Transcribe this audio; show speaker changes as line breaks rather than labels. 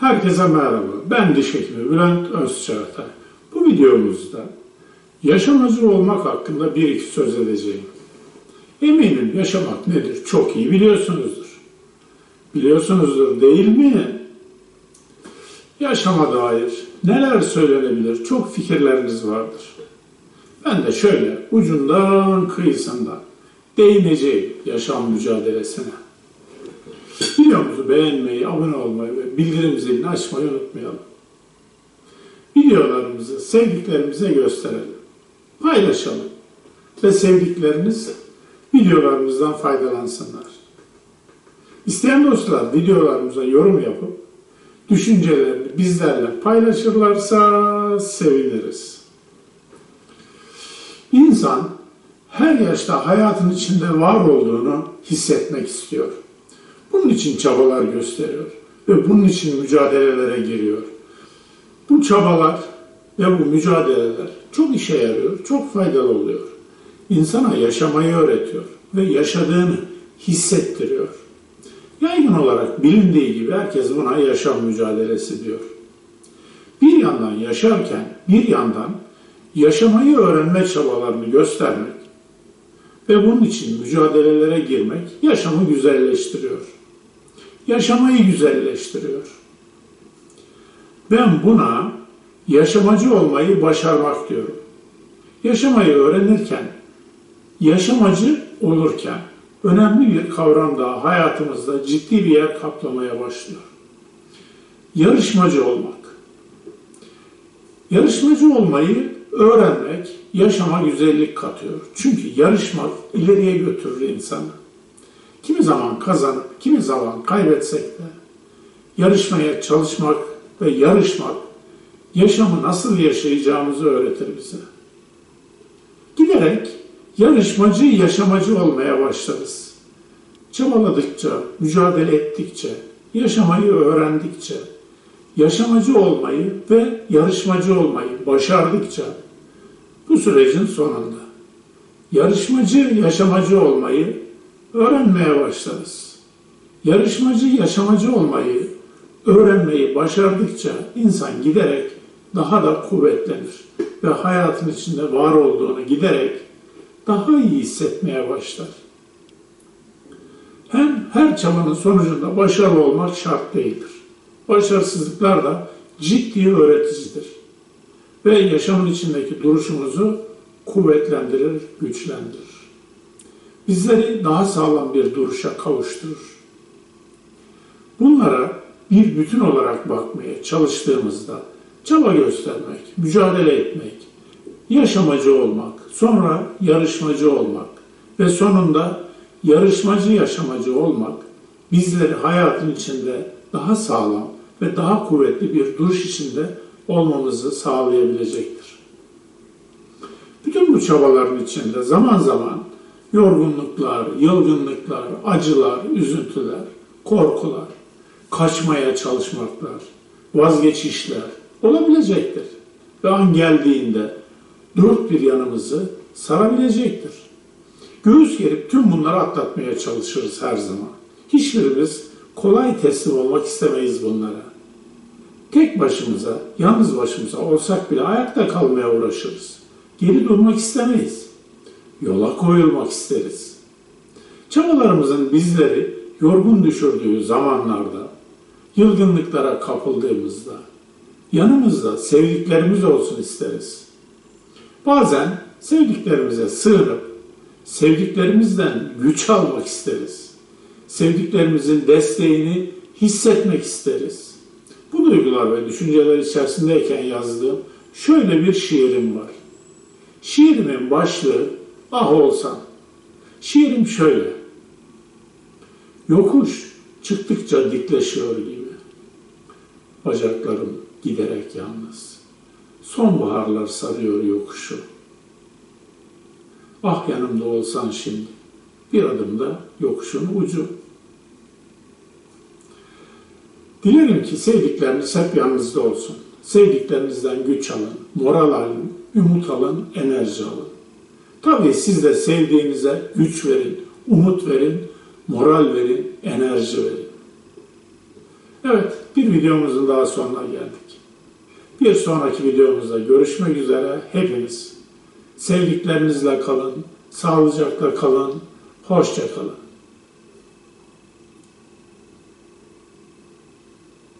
Herkese merhaba. Ben diş hekimi Bülent Özçağatay. Bu videomuzda yaşamacı olmak hakkında bir iki söz edeceğim. Eminim yaşamak nedir çok iyi biliyorsunuzdur. Biliyorsunuzdur değil mi? Yaşama dair neler söylenebilir çok fikirleriniz vardır. Ben de şöyle ucundan kıyısından değineceğim yaşam mücadelesine. Videomuzu beğenmeyi, abone olmayı ve bildirim zilini açmayı unutmayalım. Videolarımızı sevdiklerimize gösterelim. Paylaşalım. Ve sevdikleriniz videolarımızdan faydalansınlar. İsteyen dostlar videolarımıza yorum yapıp düşüncelerini bizlerle paylaşırlarsa seviniriz. İnsan her yaşta hayatın içinde var olduğunu hissetmek istiyor. Bunun için çabalar gösteriyor ve bunun için mücadelelere giriyor. Bu çabalar ve bu mücadeleler çok işe yarıyor, çok faydalı oluyor. İnsana yaşamayı öğretiyor ve yaşadığını hissettiriyor. Yaygın olarak bilindiği gibi herkes buna yaşam mücadelesi diyor. Bir yandan yaşarken bir yandan yaşamayı öğrenme çabalarını göstermek ve bunun için mücadelelere girmek yaşamı güzelleştiriyor. Yaşamayı güzelleştiriyor. Ben buna yaşamacı olmayı başarmak diyorum. Yaşamayı öğrenirken, yaşamacı olurken önemli bir kavram daha hayatımızda ciddi bir yer kaplamaya başlıyor. Yarışmacı olmak. Yarışmacı olmayı öğrenmek yaşama güzellik katıyor. Çünkü yarışmak ileriye götürür insanı. Kimi zaman kazanıp, kimi zaman kaybetsek de yarışmaya çalışmak ve yarışmak yaşamı nasıl yaşayacağımızı öğretir bize. Giderek yarışmacı, yaşamacı olmaya başlarız. Çabaladıkça, mücadele ettikçe, yaşamayı öğrendikçe, yaşamacı olmayı ve yarışmacı olmayı başardıkça bu sürecin sonunda yarışmacı, yaşamacı olmayı öğrenmeye başlarız. Yarışmacı, yaşamacı olmayı öğrenmeyi başardıkça insan giderek daha da kuvvetlenir ve hayatın içinde var olduğunu giderek daha iyi hissetmeye başlar. Hem her çabanın sonucunda başarılı olmak şart değildir. Başarısızlıklar da ciddi öğreticidir. Ve yaşamın içindeki duruşumuzu kuvvetlendirir, güçlendirir. Bizleri daha sağlam bir duruşa kavuşturur. Bunlara bir bütün olarak bakmaya çalıştığımızda çaba göstermek, mücadele etmek, yaşamacı olmak, sonra yarışmacı olmak ve sonunda yarışmacı yaşamacı olmak bizleri hayatın içinde daha sağlam ve daha kuvvetli bir duruş içinde olmamızı sağlayabilecektir. Bütün bu çabaların içinde zaman zaman yorgunluklar, yılgınlıklar, acılar, üzüntüler, korkular, kaçmaya çalışmaklar, vazgeçişler olabilecektir. Ve an geldiğinde dört bir yanımızı sarabilecektir. Göğüs gerip tüm bunları atlatmaya çalışırız her zaman. Hiçbirimiz kolay teslim olmak istemeyiz bunlara. Tek başımıza, yalnız başımıza olsak bile ayakta kalmaya uğraşırız. Geri durmak istemeyiz. Yola koyulmak isteriz. Çabalarımızın bizleri yorgun düşürdüğü zamanlarda, yılgınlıklara kapıldığımızda, yanımızda sevdiklerimiz olsun isteriz. Bazen sevdiklerimize sığınıp, sevdiklerimizden güç almak isteriz. Sevdiklerimizin desteğini hissetmek isteriz. Duygular ve düşünceler içerisindeyken yazdığım şöyle bir şiirim var. Şiirimin başlığı Ah olsan. Şiirim şöyle. Yokuş çıktıkça dikleşiyor gibi. Bacaklarım giderek yalnız. Sonbaharlar sarıyor yokuşu. Ah yanımda olsan şimdi. Bir adımda yokuşun ucu. Dilerim ki sevdikleriniz hep yanınızda olsun. Sevdiklerinizden güç alın, moral alın, umut alın, enerji alın. Tabii siz de sevdiğinize güç verin, umut verin, moral verin, enerji verin. Evet, bir videomuzun daha sonuna geldik. Bir sonraki videomuzda görüşmek üzere hepiniz. Sevdiklerinizle kalın, sağlıcakla kalın, hoşça kalın.